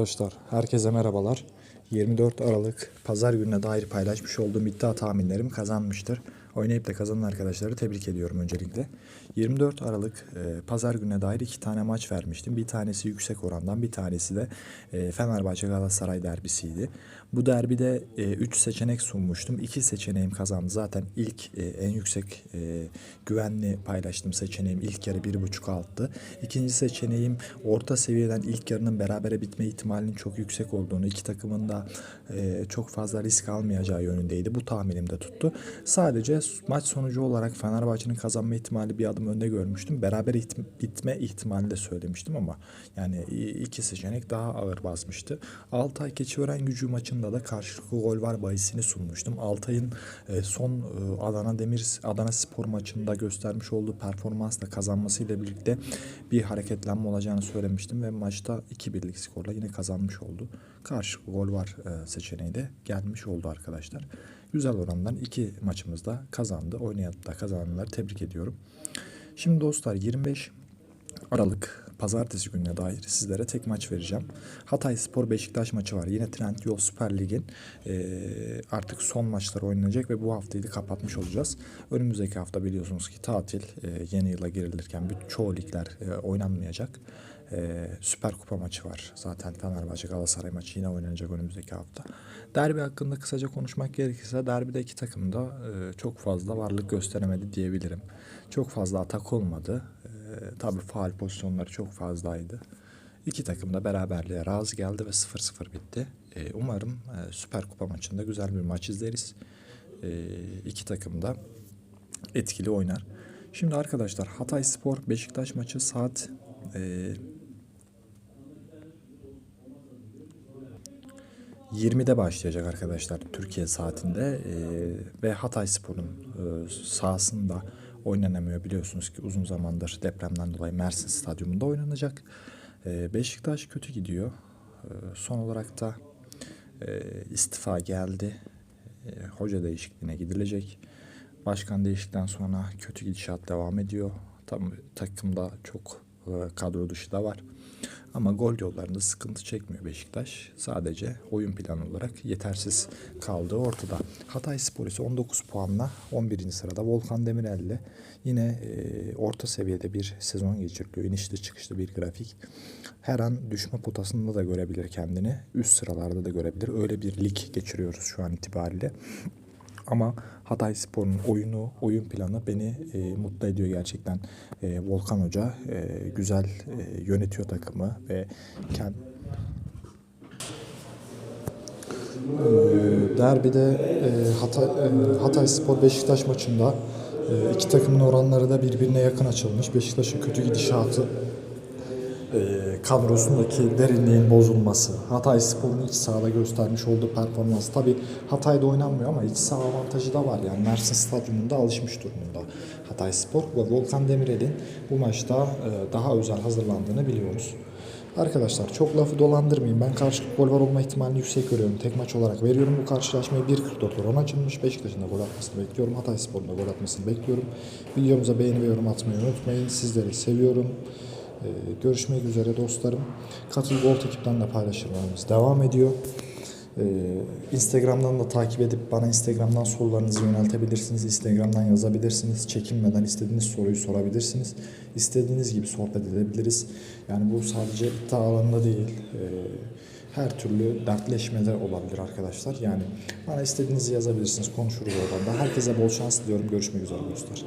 Dostlar herkese merhabalar. 24 Aralık pazar gününe dair paylaşmış olduğum iddia tahminlerim kazanmıştır. Oynayıp da kazanan arkadaşları tebrik ediyorum öncelikle. 24 Aralık e, pazar gününe dair iki tane maç vermiştim. Bir tanesi yüksek orandan bir tanesi de e, Fenerbahçe Galatasaray derbisiydi. Bu derbide 3 seçenek sunmuştum. İki seçeneğim kazandı. Zaten ilk e, en yüksek e, güvenli paylaştığım seçeneğim ilk yarı 1.5 alttı. İkinci seçeneğim orta seviyeden ilk yarının berabere bitme ihtimalinin çok yüksek olduğunu, iki takımın da e, çok fazla risk almayacağı yönündeydi. Bu tahminim de tuttu. Sadece maç sonucu olarak Fenerbahçe'nin kazanma ihtimali bir adım önde görmüştüm. Beraber bitme ihtimali de söylemiştim ama yani iki seçenek daha ağır basmıştı. Altay Keçiören gücü maçında da karşılıklı gol var bahisini sunmuştum. Altay'ın e, son e, Adana Demir Adana Spor maçında göstermiş olduğu performansla kazanmasıyla birlikte bir hareketlenme olacağını söylemiştim ve maçta 2-1'lik skorla yine kazanmış oldu. Karşılıklı gol var e, seçeneği de gelmiş oldu arkadaşlar. Güzel orandan iki maçımızda kazandı. Oynayan da kazananları tebrik ediyorum. Şimdi dostlar 25 Aralık pazartesi gününe dair sizlere tek maç vereceğim. Hatay Spor Beşiktaş maçı var. Yine Trendyol Süper Lig'in eee, artık son maçları oynanacak ve bu haftayı da kapatmış olacağız. Önümüzdeki hafta biliyorsunuz ki tatil eee, yeni yıla girilirken bütün çoğu ligler eee, oynanmayacak. Eee, Süper Kupa maçı var. Zaten Fenerbahçe Galatasaray maçı yine oynanacak önümüzdeki hafta. Derbi hakkında kısaca konuşmak gerekirse derbide iki takım da eee, çok fazla varlık gösteremedi diyebilirim. Çok fazla atak olmadı. Ee, tabii faal pozisyonları çok fazlaydı. İki takım da beraberliğe razı geldi ve 0-0 bitti. Ee, umarım e, Süper Kupa maçında güzel bir maç izleriz. Ee, iki takım da etkili oynar. Şimdi arkadaşlar Hatay Spor Beşiktaş maçı saat e, 20'de başlayacak arkadaşlar Türkiye saatinde Ee, ve Hatay Spor'un e, sahasında oynanamıyor biliyorsunuz ki uzun zamandır depremden dolayı Mersin Stadyumunda oynanacak. Ee, Beşiktaş kötü gidiyor. Ee, son olarak da e, istifa geldi. E, hoca değişikliğine gidilecek. Başkan değiştikten sonra kötü gidişat devam ediyor. Tam takımda çok e, kadro dışı da var. Ama gol yollarında sıkıntı çekmiyor Beşiktaş. Sadece oyun planı olarak yetersiz kaldığı ortada. Hatay Spor ise 19 puanla 11. sırada Volkan Demirel'le yine e, orta seviyede bir sezon geçiriliyor. İnişli çıkışlı bir grafik. Her an düşme potasında da görebilir kendini. Üst sıralarda da görebilir. Öyle bir lig geçiriyoruz şu an itibariyle. Ama Hatay Spor'un oyunu, oyun planı beni e, mutlu ediyor gerçekten. E, Volkan Hoca e, güzel e, yönetiyor takımı ve kend... E, derbide e, Hatay, e, Hatay Spor Beşiktaş maçında e, iki takımın oranları da birbirine yakın açılmış. Beşiktaş'ın kötü gidişatı kadrosundaki derinliğin bozulması, Hatay Spor'un iç sahada göstermiş olduğu performans. Tabi Hatay'da oynanmıyor ama iç saha avantajı da var. Yani Mersin Stadyumunda alışmış durumunda Hatay Spor ve Volkan Demirel'in bu maçta e, daha özel hazırlandığını biliyoruz. Arkadaşlar çok lafı dolandırmayayım. Ben karşılıklı gol var olma ihtimalini yüksek görüyorum. Tek maç olarak veriyorum bu karşılaşmayı. 1.44 oran açılmış. Beşiktaş'ın da gol atmasını bekliyorum. Hatay Spor'un da gol atmasını bekliyorum. Videomuza beğeni ve yorum atmayı unutmayın. Sizleri seviyorum. Ee, görüşmek üzere dostlarım. Katıl Gold ekipten de paylaşımlarımız devam ediyor. Ee, Instagram'dan da takip edip bana Instagram'dan sorularınızı yöneltebilirsiniz. Instagram'dan yazabilirsiniz. Çekinmeden istediğiniz soruyu sorabilirsiniz. İstediğiniz gibi sohbet edebiliriz. Yani bu sadece iddia alanında değil. Ee, her türlü dertleşmede olabilir arkadaşlar. Yani bana istediğinizi yazabilirsiniz. Konuşuruz oradan da. Herkese bol şans diliyorum. Görüşmek üzere dostlar.